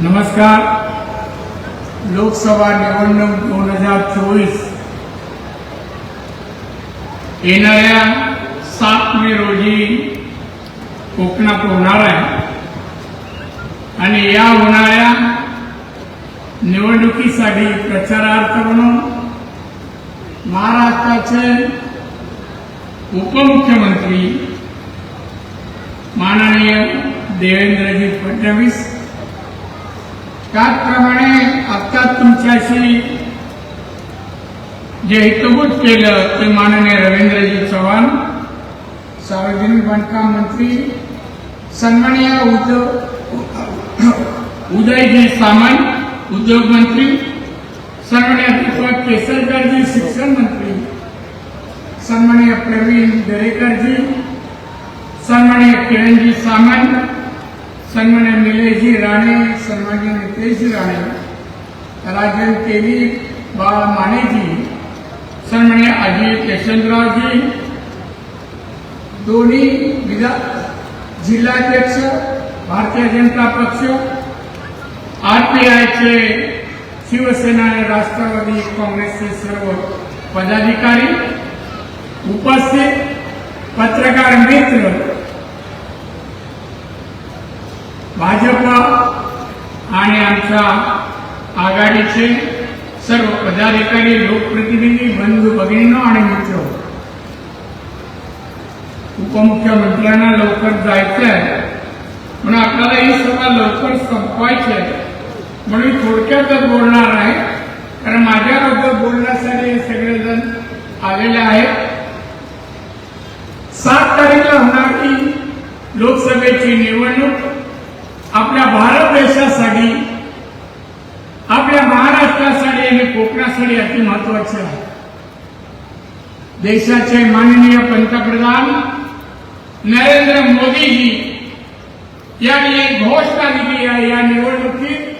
नमस्कार. लोकसभा निवडणूक दोन हजार चोवीस. येणाऱ्या सात मे रोजी कोकणात होणार आहे. आणि या होणाऱ्या निवडणुकीसाठी प्रचारार्थ म्हणून महाराष्ट्राचे उपमुख्यमंत्री माननीय देवेंद्रजी फडणवीस त्याचप्रमाणे आता तुमच्याशी जे हितगुज केलं ते माननीय रवींद्रजी चव्हाण सार्वजनिक बांधकाम मंत्री सन्माननीय उद्योग उदयजी सामंत उद्योग मंत्री सन्माननीय दीपक केसरकरजी शिक्षण मंत्री सन्माननीय प्रवीण दरेकरजी सन्माननीय किरणजी सामंत सन्मान्य निलेशजी राणे सन्मान्य नितेशजी राणे राजन केली बाळा मानेजी सन्मान्य अजित यशवंतरावजी दोन्ही विधा जिल्हाध्यक्ष भारतीय जनता पक्ष आर पी आयचे शिवसेना आणि राष्ट्रवादी काँग्रेसचे सर्व पदाधिकारी उपस्थित पत्रकार मित्र भाजप आणि आमच्या आघाडीचे सर्व पदाधिकारी लोकप्रतिनिधी बंधू भगिनींनो आणि मित्र. उपमुख्यमंत्र्यांना लवकर जायचं आहे म्हणून आपल्याला ही सभा लवकर संपवायची आहे. म्हणून मी थोडक्यातच बोलणार आहे. कारण माझ्याबद्दल बोलण्यासाठी हे सगळेजण आलेले आहेत. सात तारीखला होणारी लोकसभेची निवडणूक. आपल्या भारत देशासाठी आपल्या महाराष्ट्रासाठी आणि कोकणासाठी अति महत्त्वाचे आहे. देशाचे माननीय पंतप्रधान नरेंद्र मोदीजी यांनी एक घोषणा दिली आहे या निवडणुकीत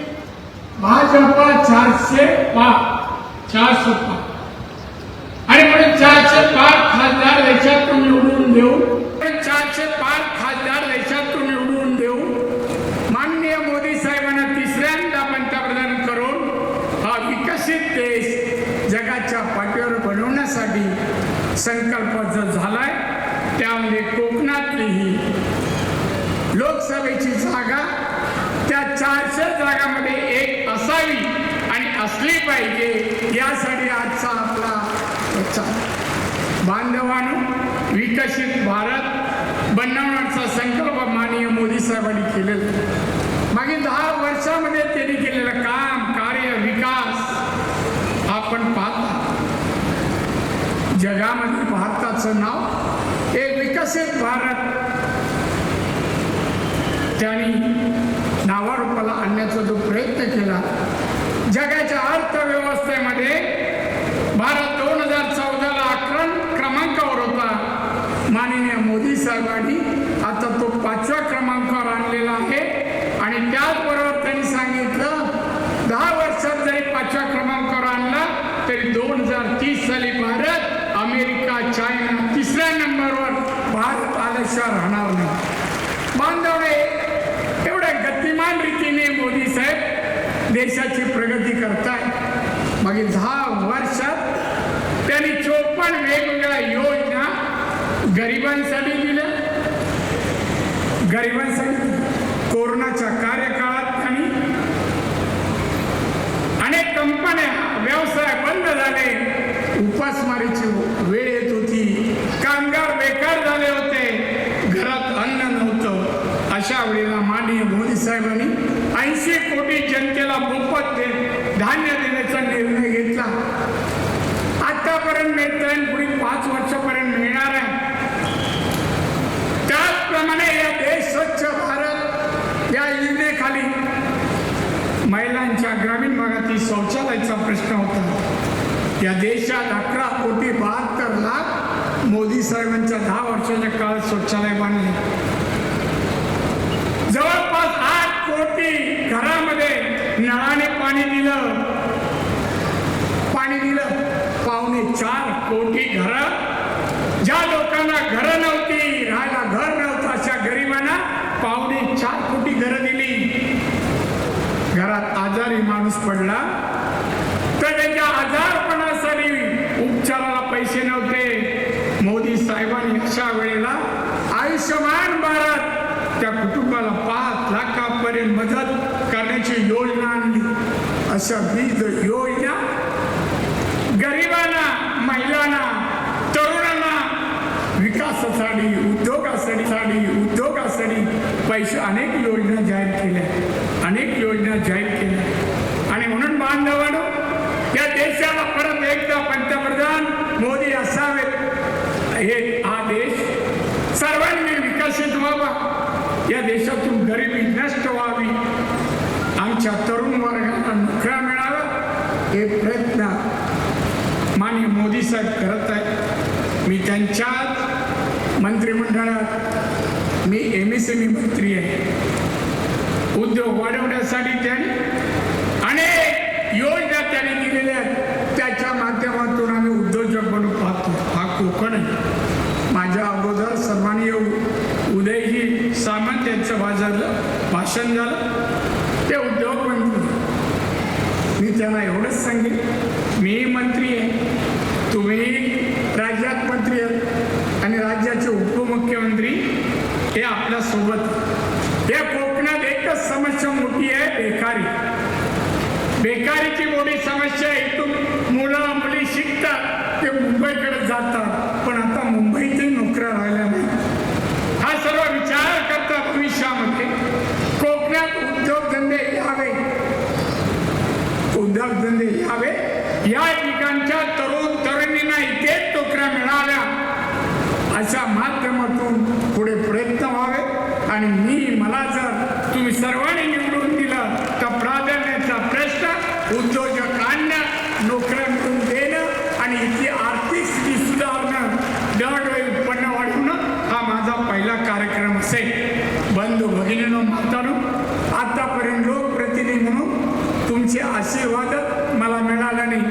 भाजपा चारशे पाच चारशे पाच. आणि म्हणून चारशे पाच खासदार देशातून निवडून देऊ चारशे पाच खासदार देशातून निवडून देऊ माननीय मोदी साहेबांना तिसऱ्यांदा पंतप्रधान करून हा विकसित देश जगाच्या पाठीवर बनवण्यासाठी संकल्प जो झालाय त्यामध्ये कोकणातलीही लोकसभेची जागा त्या चारशे जागामध्ये एक असावी आणि असली पाहिजे यासाठी आजचा आपला प्रचार बांधवानो विकसित भारत बनवण्याचा संकल्प माननीय मोदी साहेबांनी केलेला आहे. मागील दहा वर्षामध्ये त्यांनी केलेलं काम कार्य विकास आपण पाहता जगामध्ये भारताचं नाव एक विकसित भारत. त्यांनी नावारूपाला आणण्याचा जो प्रयत्न केला जगाच्या अर्थव्यवस्थेमध्ये भारत दोन हजार चौदाला अकरा क्रमांकावर होता. माननीय मोदी साहेबांनी आता तो पाचव्या क्रमांकावर आणलेला आहे आणि त्याचबरोबर त्यांनी सांगितलं दहा वर्षात जरी पाचव्या क्रमांकावर आणला तरी दोन हजार तीस साली भारत भारत राहणार नाही. बांधवणे एवढ्या गतिमान रीतीने मोदी साहेब देशाची प्रगती करताय. मागे दहा वर्षात त्यांनी चोपन्न वेगवेगळ्या योजना गरिबांसाठी दिल्या. गरिबांसाठी कोरोनाच्या कार्यकाळात त्यांनी अनेक कंपन्या व्यवसाय बंद झाले. उपासमारीची वेळ येत होती कामगार बेकार झाले होते घरात अन्न नव्हतं अशा वेळेला साहेबांनी ऐंशी कोटी जनतेला मोफत धान्य देण्याचा निर्णय घेतला. आतापर्यंत मिळतंय पुढे पाच वर्षापर्यंत मिळणार आहे. त्याचप्रमाणे या देश स्वच्छ भारत या योजनेखाली महिलांच्या ग्रामीण भागातील शौचालयाचा प्रश्न होता. या देशात अकरा कोटी बहात्तर लाख मोदी साहेबांच्या दहा वर्षाच्या काळात शौचालय बांधले. जवळपास पाणी दिलं. पाणी दिलं. पावणे चार कोटी घर. ज्या लोकांना घरं नव्हती राहायला घर नव्हतं अशा गरिबांना पावणे चार कोटी घरं दिली. घरात आजारी माणूस पडला. तर अशा विविध योजना गरिबांना महिलांना तरुणांना विकासासाठी उद्योगासाठी उद्योगासाठी पैसे अनेक योजना जाहीर केल्या. अनेक योजना जाहीर केल्या. आणि म्हणून बांधवानो या देशाला परत एकदा पंतप्रधान मोदी असावेत हे हा देश सर्वांनी विकसित व्हावा. या देशातून गरिबी नष्ट व्हावी. आमच्या तरुण वर्गाला मिळावा हे प्रयत्न माननीय मोदी साहेब करत आहेत. मी त्यांच्याच मंत्रिमंडळात मी एम एस एम ई मंत्री आहे. उद्योग वाढवण्यासाठी त्यांनी अनेक योजना त्यांनी दिलेल्या आहेत. त्याच्या माध्यमातून आम्ही उद्योजक बनू पाहतो. हा कोकण आहे. माझ्या अगोदर सन्माननीय उदयजी सामंत यांचं भाजलं भाषण झालं. मी त्यांना एवढंच सांगेन मी मंत्री आहे तुम्ही राज्यात मंत्री आहात आणि राज्याचे उपमुख्यमंत्री हे आपल्यासोबत या कोकणात एकच समस्या मोठी आहे बेकारी बेकारीची मोठी समस्या आहे इथून मुलं मुली शिकतात ते मुंबईकडे जातात पण आता मुंबईतही नोकऱ्या राहिल्या नाही हा सर्व विचार करता भविष्यामध्ये कोकणात उद्योगधंदे यावे उद्योगधंदे यावे या ठिकाणच्या तरुण तरुणींना इथेच नोकऱ्या मिळाव्या अशा माध्यमातून पुढे प्रयत्न व्हावे आणि मी मला जर तुम्ही सर्वांनी निवडून दिलं तर प्राधान्याचा प्रश्न उद्योजकांना नोकऱ्या मिळवून देणं आणि इथली आर्थिक स्थिती सुधारणं दरवेळी उत्पन्न वाढवणं हा माझा पहिला कार्यक्रम असेल. बंधू भगिनीनं मातानो आतापर्यंत लोकप्रतिनिधी म्हणून तुमचे आशीर्वाद मला मिळाला नाही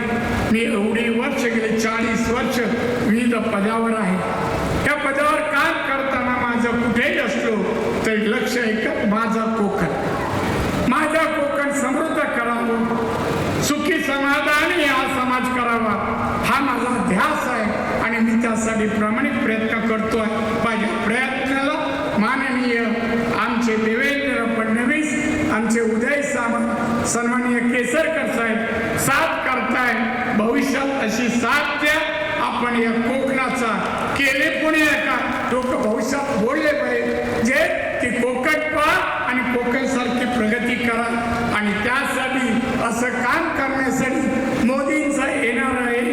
मी एवढी वर्ष गेले चाळीस वर्ष विविध पदावर आहे त्या पदावर काम करताना माझं कुठेही असलो तरी लक्ष एकच माझा कोकण माझा कोकण समृद्ध करावं सुखी समाधानी हा समाज करावा हा माझा ध्यास आहे आणि मी त्यासाठी प्रामाणिक प्रयत्न करतोय. माझ्या प्रयत्नाला माननीय आमचे देवेंद्र फडणवीस आमचे उदय सामंत सन्माननीय केसरकर साहेब साथ करताय. भविष्यात अशी साथ द्या. आपण या कोकणाचा केले पुणे का? लोक भविष्यात बोलले पाहिजे. जे की कोकण पहा आणि कोकण सारखी प्रगती करा. आणि त्यासाठी असं काम करण्यासाठी मोदी येणार आहे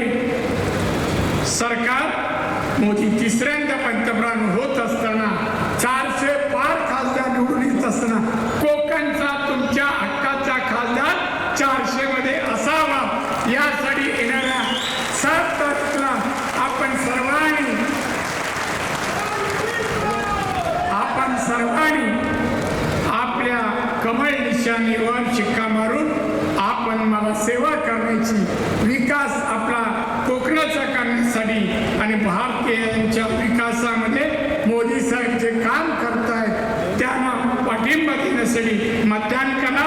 सरकार मोदी तिसऱ्यांदा पंतप्रधान होत असताना चारशे पार खासदार निवडून येत असताना कोकणचा तुमच्या हक्काचा खासदार चारशे मध्ये असावा यासाठी येणाऱ्या सात तारखेला आपण सर्वांनी आपण सर्वांनी आपल्या कमळ निशाणीवर शिक्का मारून आपण मला सेवा करण्याची विकास आपला कोकणाचा करण्यासाठी आणि भारतीयांच्या विकासामध्ये मोदी साहेब जे काम करतायत त्यांना पाठिंबा देण्यासाठी मतदान करा.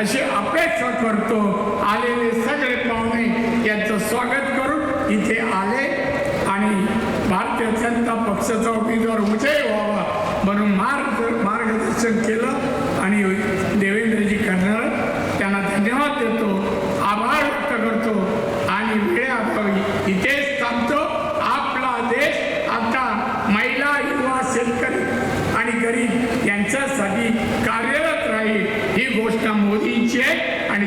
अशी अपेक्षा करतो. आलेले सगळे पाहुणे यांचं स्वागत करून इथे आले आणि भारतीय जनता पक्षाचा उमेदवार उच्च व्हावा म्हणून मार्ग मार्गदर्शन केलं आणि देवेंद्रजी करणार त्यांना धन्यवाद देतो आभार व्यक्त करतो आणि वेळेअभावी इथेच थांबतो आपला देश आता महिला युवा शेतकरी आणि गरीब यांच्यासाठी कार्यरत राहील ही गोष्ट मोदींची आहे आणि